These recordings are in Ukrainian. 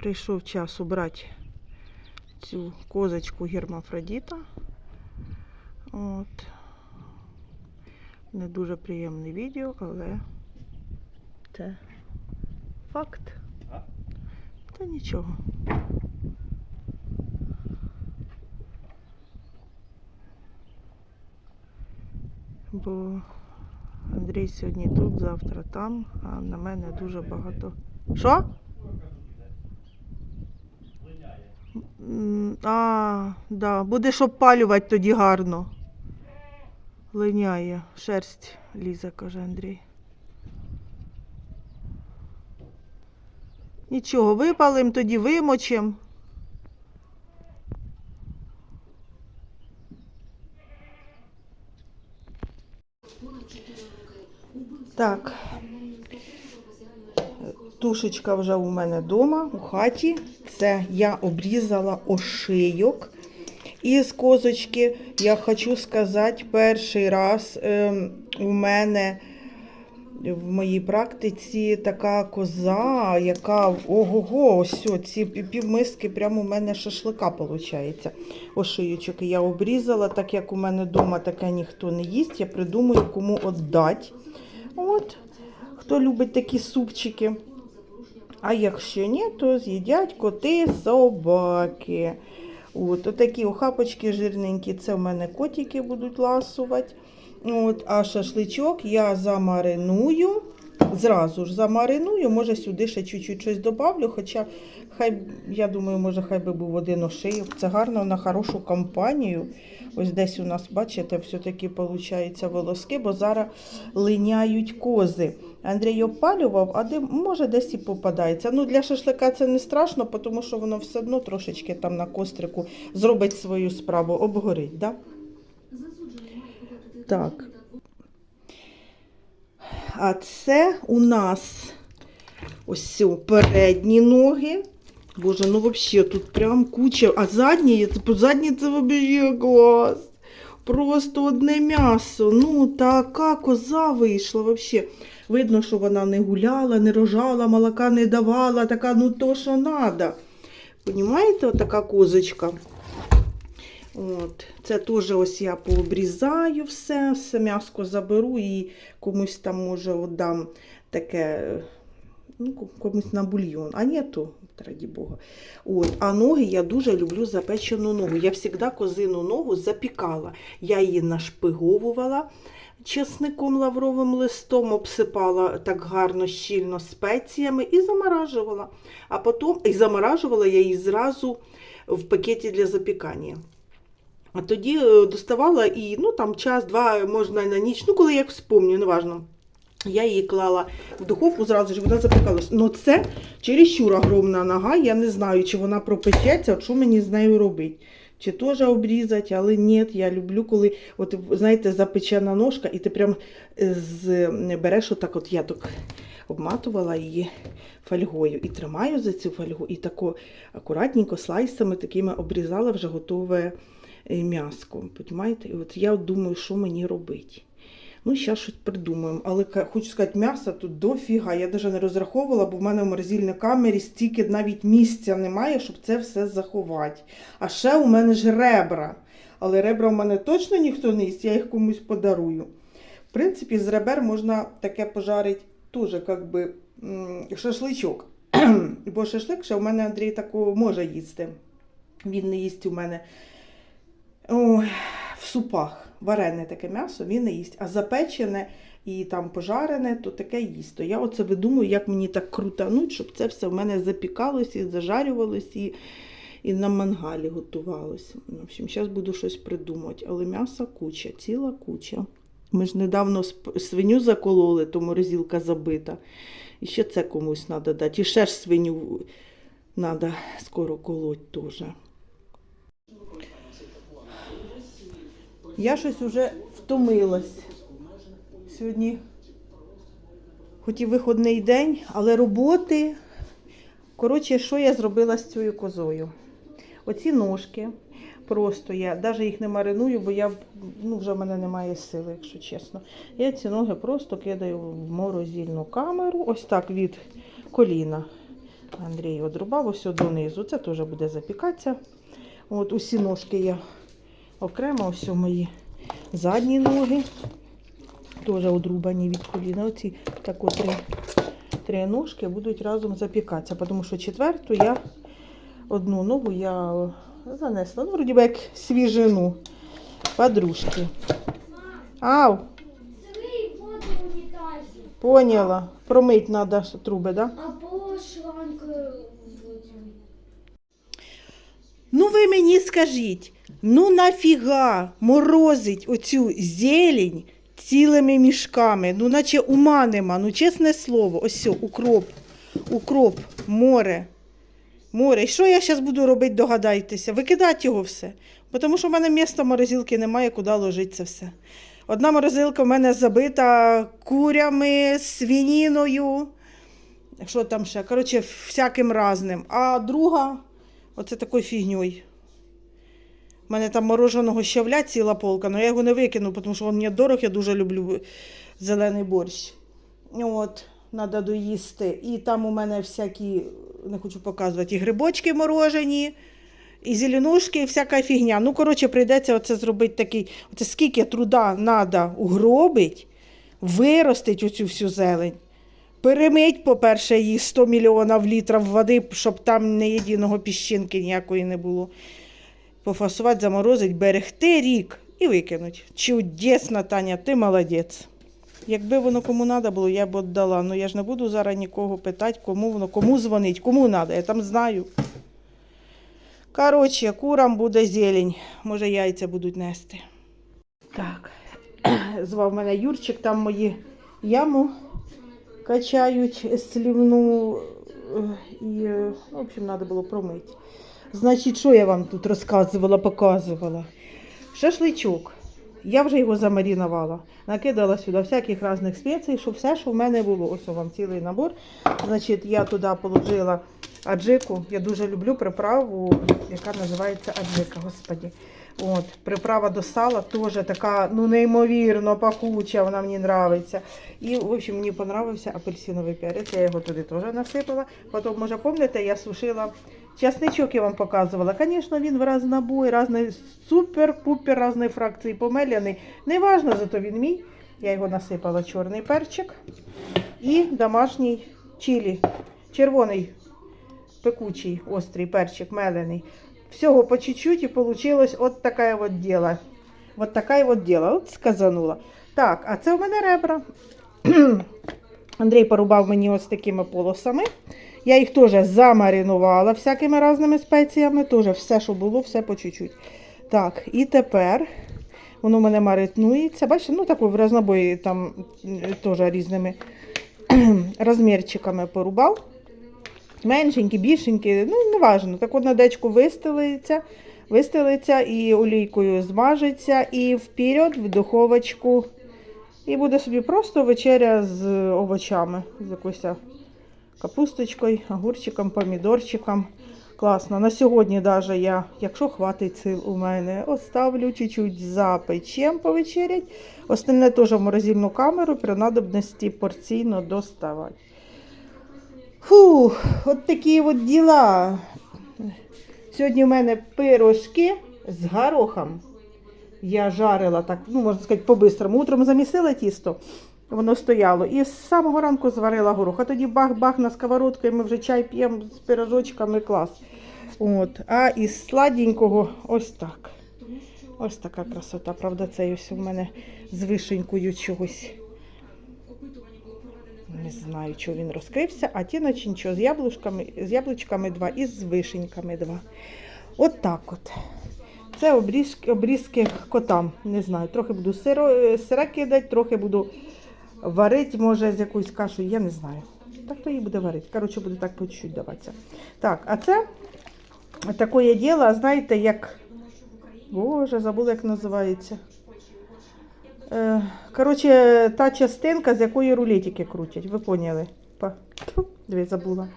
Прийшов час убрати цю козочку гермафродіта. От. Не дуже приємне відео, але це факт. А? Та нічого. Бо Андрій сьогодні тут, завтра там, а на мене дуже багато. Що? А, да. Будеш обпалювати тоді гарно. Линяє. Шерсть лізе, каже Андрій. Нічого, випалим, тоді вимочим. Так. Тушечка вже у мене вдома, у хаті. Це я обрізала ошийок із козочки. Я хочу сказати, перший раз ем, у мене в моїй практиці така коза, яка ого-го, ось ці півмиски прямо у мене шашлика виходить. Ошийочок я обрізала, так як у мене вдома таке ніхто не їсть, я придумаю, кому віддати. От, хто любить такі супчики. А якщо ні, то з'їдять коти, собаки. От, отакі охапочки жирненькі, це в мене котики будуть ласувати. От, а шашличок я замариную. Зразу ж замариную, може сюди ще чуть-чуть щось добавлю, хоча хай, я думаю, може хай би був один ошийок. Це гарно на хорошу компанію. Ось десь у нас, бачите, все-таки виходить волоски, бо зараз линяють кози. Андрій опалював, а де, може десь і попадається. Ну, для шашлика це не страшно, тому що воно все одно трошечки там на кострику зробить свою справу, обгорить. Да? Так. А це у нас ось передні ноги. Боже, ну взагалі тут прям куча. А задні, задні це взагалі клас. Просто одне м'ясо. Ну, така коза вийшла взагалі. Видно, що вона не гуляла, не рожала, молока не давала, така, ну то, що треба. Понімаєте, отака козочка. От. Це теж ось я пообрізаю все, все м'яско заберу і комусь там, може, віддам таке, ну, комусь на бульйон. А ні, то, раді Бога. От. А ноги я дуже люблю запечену ногу. Я завжди козину ногу запікала. Я її нашпиговувала чесником лавровим листом, обсипала так гарно, щільно спеціями і заморажувала. А потім і заморажувала я її зразу в пакеті для запікання. А тоді е, доставала і ну там час-два можна на ніч, ну коли як вспомню, неважно. Я її клала в духовку зразу ж вона запікалась. Ну це чересчур огромна нога. Я не знаю, чи вона пропечеться, що мені з нею робити. Чи теж обрізати, але ні, я люблю, коли от, знаєте, запечена ножка, і ти прям е, з, береш отак, от я так обматувала її фольгою і тримаю за цю фольгу, і тако акуратненько слайсами такими обрізала вже готове е, м'яско. І от я думаю, що мені робити. Ну, зараз щось придумаємо. Але хочу сказати, м'яса тут дофіга. Я навіть не розраховувала, бо в мене в морозильній камері стільки навіть місця немає, щоб це все заховати. А ще у мене ж ребра. Але ребра у мене точно ніхто не їсть, я їх комусь подарую. В принципі, з ребер можна таке пожарити теж, як би, шашличок. Бо шашлик ще у мене Андрій такого може їсти. Він не їсть у мене ой, в супах. Варене таке м'ясо, він не їсть. А запечене і там пожарене, то таке їсть. То я оце видумую, як мені так крутануть, щоб це все в мене запікалось і зажарювалось, і, і на мангалі готувалося. В общем, зараз буду щось придумати. Але м'яса куча, ціла куча. Ми ж недавно свиню закололи, то морозилка забита. І ще це комусь треба дати. І ще ж свиню треба скоро колоть теж. Я щось уже втомилась. Сьогодні хоч і виходний день, але роботи. Коротше, що я зробила з цією козою? Оці ножки. Просто я навіть їх не мариную, бо я ну, вже в мене немає сили, якщо чесно. Я ці ноги просто кидаю в морозильну камеру, ось так від коліна. Андрій одрубав ось донизу. Це теж буде запікатися. От усі ножки я окремо, ось мої задні ноги. Теж одрубані від коліна. Оці так от три, три ножки будуть разом запікатися. Тому що четверту я одну ногу я занесла. Ну, вроді би як свіжину. Подружки. Ау, поняла. Промить треба труби, так? Да? Або шланг. Ну ви мені скажіть, ну нафіга морозить оцю зелень цілими мішками, ну наче ума нема, ну чесне слово, ось сьо, укроп, укроп, море. Море. І що я зараз буду робити, догадайтеся? Викидати його все. Тому що в мене міста морозилки немає, куди ложити це все. Одна морозилка в мене забита курями, свініною. Що там ще? Коротше, всяким разним. А друга Оце такою фігньою. У мене там мороженого щавля ціла полка, але я його не викину, тому що він мені дорог, я дуже люблю зелений борщ. От, треба доїсти. І там у мене всякі, не хочу показувати, і грибочки морожені, і зеленушки, і всяка фігня. Ну, коротше, прийдеться оце зробити такий. Оце скільки труда треба угробить, виростить оцю всю зелень. Перемить, по-перше, її 100 мільйонів літрів води, щоб там не єдиного піщинки ніякої не було. Пофасувати, заморозить, берегти рік і викинуть. Чудесно, Таня, ти молодець. Якби воно кому треба було, я б віддала. Ну я ж не буду зараз нікого питати, кому воно, кому дзвонить, кому треба, я там знаю. Коротше, курам буде зелень. Може, яйця будуть нести. Так, звав мене Юрчик, там мої яму качають слівну е, і, е, в общем, треба було промити. Значить, що я вам тут розказувала, показувала? Шашличок. Я вже його замарінувала. Накидала сюди всяких різних спецій, щоб все, що в мене було. Ось вам цілий набор. Значить, я туди положила аджику. Я дуже люблю приправу, яка називається аджика, господі. От, приправа до сала теж така, ну, неймовірно пахуча, вона мені подобається. І, в общем, мені подобався апельсиновий перець, я його туди теж насипала. Потім, може, пам'ятаєте, я сушила часничок, я вам показувала. Звісно, він в разнобой, різний, супер-пупер різної фракції помеляний. Неважно, зато він мій. Я його насипала чорний перчик і домашній чилі, червоний пекучий, острий перчик мелений. Всього по чуть-чуть і получилось от таке от діло. Вот таке от діло. От сказанула. Так, а це у мене ребра. Андрій порубав мені ось такими полосами. Я їх теж замаринувала всякими різними спеціями. Теж все, що було, все по чуть-чуть. Так, і тепер воно в мене маринується. Бачите, ну таку в разнобої там теж різними розмірчиками порубав. Меншенькі, більшенькі, ну не важно. Так от на дечку вистелиться, вистелиться і олійкою змажеться, і вперед в духовочку. І буде собі просто вечеря з овочами, з якоюсь капусточкою, огурчиком, помідорчиком. Класно. На сьогодні даже я, якщо хватить сил у мене, оставлю чуть-чуть за печем повечерять. Остальне теж в морозильну камеру при надобності порційно доставати. Фух, от такі от діла. Сьогодні в мене пирожки з горохом. Я жарила так, ну, можна сказати, по-бистрому. Утром замісила тісто, воно стояло. І з самого ранку зварила горох. А тоді бах-бах на сковородку, і ми вже чай п'ємо з пирожочками клас. От. А із сладенького ось так. Ось така красота. Правда, це ось у мене з вишенькою чогось. Не знаю, чого він розкрився, а ті наче нічого, з яблучками, з яблучками два і з вишеньками два. От так от. Це обрізки, обрізки котам. Не знаю, трохи буду сиро, сира кидати, трохи буду варити, може, з якоюсь кашею, я не знаю. Так то її буде варити. Коротше, буде так по чуть-чуть даватися. Так, а це таке діло, знаєте, як. Боже, забула, як називається. Е, Коротше, та частинка, з якої рулетики крутять. Ви поняли? Дві забула.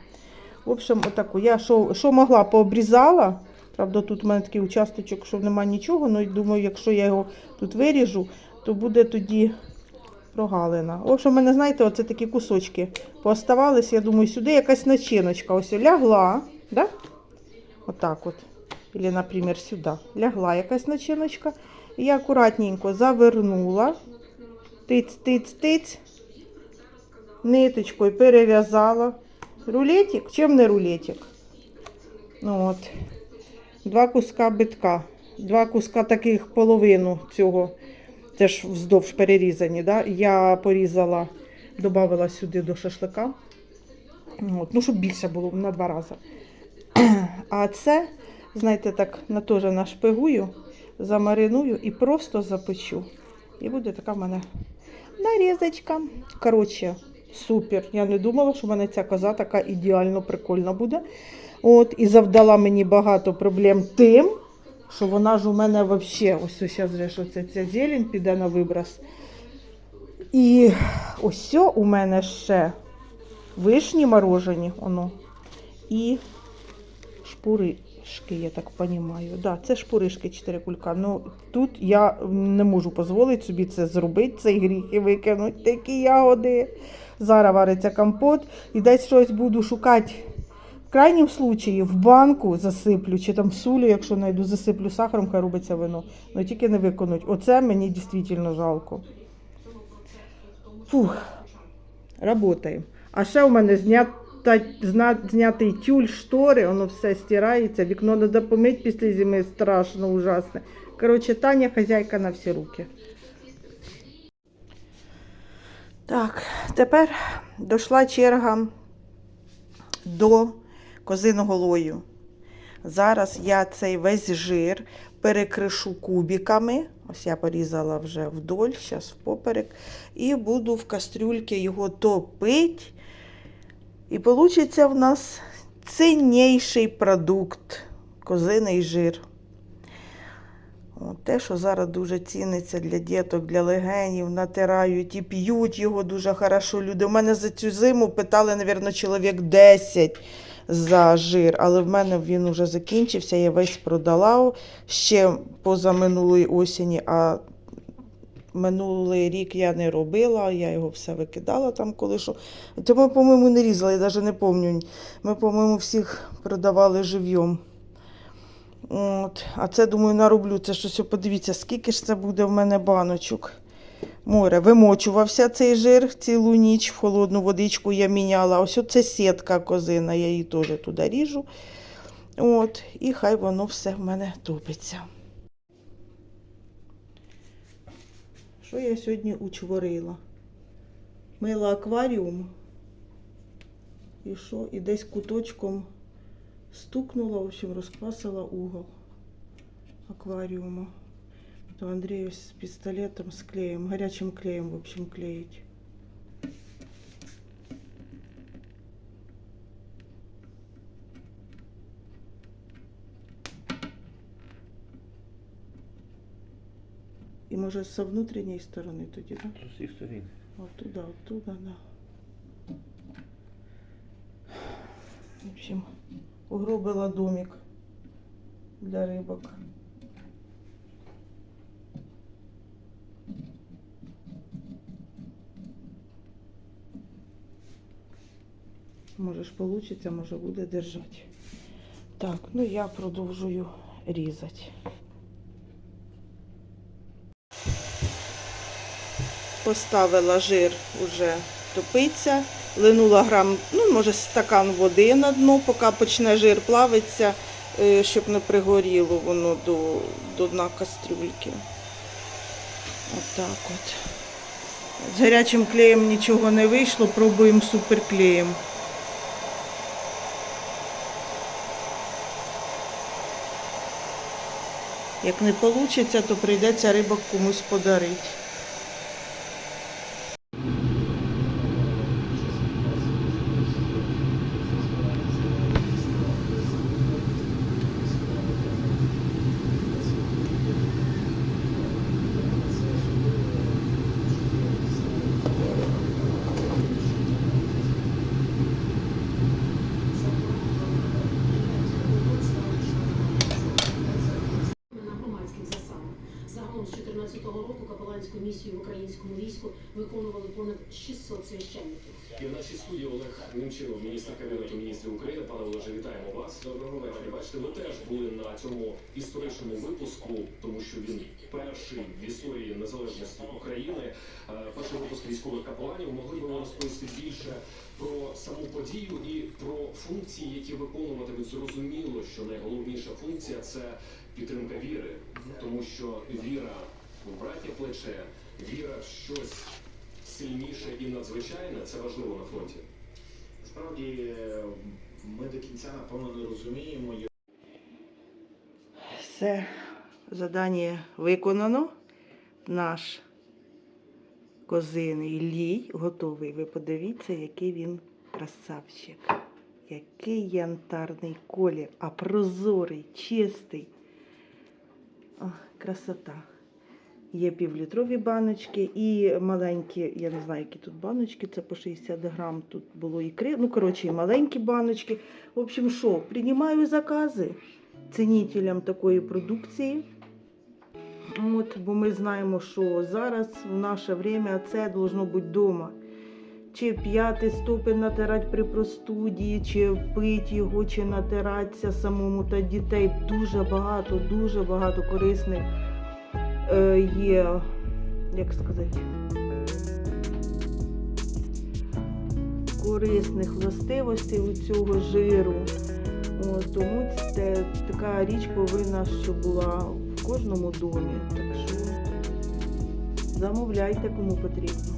В общем, отаку. Я що, могла, пообрізала. Правда, тут у мене такий участочок, що немає нічого. Ну, і думаю, якщо я його тут виріжу, то буде тоді прогалина. В общем, мене, знаєте, оце такі кусочки пооставались. Я думаю, сюди якась начиночка. Ось лягла, да? Отак от. Или, наприклад, сюди. Лягла якась начиночка. І я акуратненько завернула. Тиць, тиць, тиць. Ниточкою перев'язала. Рулетик? Чим не рулетик? Ну от. Два куска битка. Два куска таких половину цього. Це ж вздовж перерізані. Да? Я порізала, додала сюди до шашлика. От. Ну, щоб більше було на два рази. А це, знаєте, так на теж нашпигую, замариную і просто запечу. І буде така в мене нарізочка. Коротше, супер. Я не думала, що в мене ця коза така ідеально прикольна буде. От, і завдала мені багато проблем тим, що вона ж у мене взагалі, ось зараз же, ця зелень піде на виброс. І ось у мене ще вишні морожені, воно, і шпуришки, я так розумію. Да, це шпуришки 4 кулька. Ну тут я не можу дозволити собі це зробити, цей гріх і викинути такі ягоди. Зараз вариться компот і десь щось буду шукати. Крайнім случаї в банку засиплю, чи там сулю, якщо знайду, засиплю сахаром, хай робиться вино. Ну тільки не виконуть. Оце мені дійсно жалко. Фух, работаємо. А ще у мене знята, зна, знятий тюль, штори, воно все стирається. Вікно треба помити після зими, страшно, ужасне. Коротше, Таня хазяйка на всі руки. Так, тепер дійшла черга до козиного лою. Зараз я цей весь жир перекришу кубиками. Ось я порізала вже вдоль, зараз впоперек. І буду в кастрюльці його топити. І вийде в нас цінніший продукт козиний жир. Те, що зараз дуже ціниться для діток, для легенів, натирають і п'ють його дуже хорошо. Люди. У мене за цю зиму питали, мабуть, чоловік 10 за жир, але в мене він вже закінчився, я весь продала ще поза минулої осені, а минулий рік я не робила, я його все викидала там, коли що. Це ми, по-моєму, не різали, я навіть не пам'ятаю. Ми, по-моєму, всіх продавали живьом. От. А це, думаю, нароблю. Це щось, подивіться, скільки ж це буде в мене баночок. Море, вимочувався цей жир цілу ніч, в холодну водичку я міняла. Ось це сітка козина, я її теж туди ріжу. От, і хай воно все в мене топиться. Що я сьогодні учворила? Мила акваріум. І що? І десь куточком стукнула, в общем, розквасила угол акваріуму. То Андрей с пистолетом, с клеем, горячим клеем, в общем, клеить. І може з внутрішньої сторони тоді, так? З усіх сторін. Оттуда, оттуда, да. В общем, угробила домик для рыбок. Може ж получиться, може буде держати. Так, ну я продовжую різати. Поставила жир уже топиться, линула грам, ну, може, стакан води на дно, поки почне жир плавитися, е, щоб не пригоріло воно до, до дна кастрюльки. Отак от. З гарячим клеєм нічого не вийшло, пробуємо суперклеєм. Як не вийде, то прийдеться рибок комусь подарити. Загалом з 2014 року капеланською місію в українському війську виконували понад 600 священників. І в нашій студії Олег Немчинов, міністр кабінету міністрів України. Пане Олеже, вітаємо вас. Доброго вечора. Бачите, ви теж були на цьому історичному випуску, тому що він перший в історії незалежності України. Е, Перший випуск військових капеланів. Могли б ви розповісти більше про саму подію і про функції, які виконуватимуть. Зрозуміло, що найголовніша функція це підтримка віри, тому що віра в братнє плече, віра в щось сильніше і надзвичайне це важливо на фронті. Насправді ми до кінця напевно не розуміємо, Все, задання виконано. Наш козиний лій готовий. Ви подивіться, який він красавчик. Який янтарний колір, а прозорий, чистий. О, красота. Є півлітрові баночки і маленькі, я не знаю, які тут баночки, це по 60 грам. Тут було ікри. Ну, коротше, і маленькі баночки. В общем, що, приймаю закази цінителям такої продукції. От, бо ми знаємо, що зараз в наше время це должно бути вдома. Чи п'ятий ступень натирати при простуді, чи пити його, чи натиратися самому та дітей. Дуже багато, дуже багато корисних е, є, як сказати, корисних властивостей у цього жиру. От, тому це така річ повинна, щоб була в кожному домі. Так що замовляйте, кому потрібно.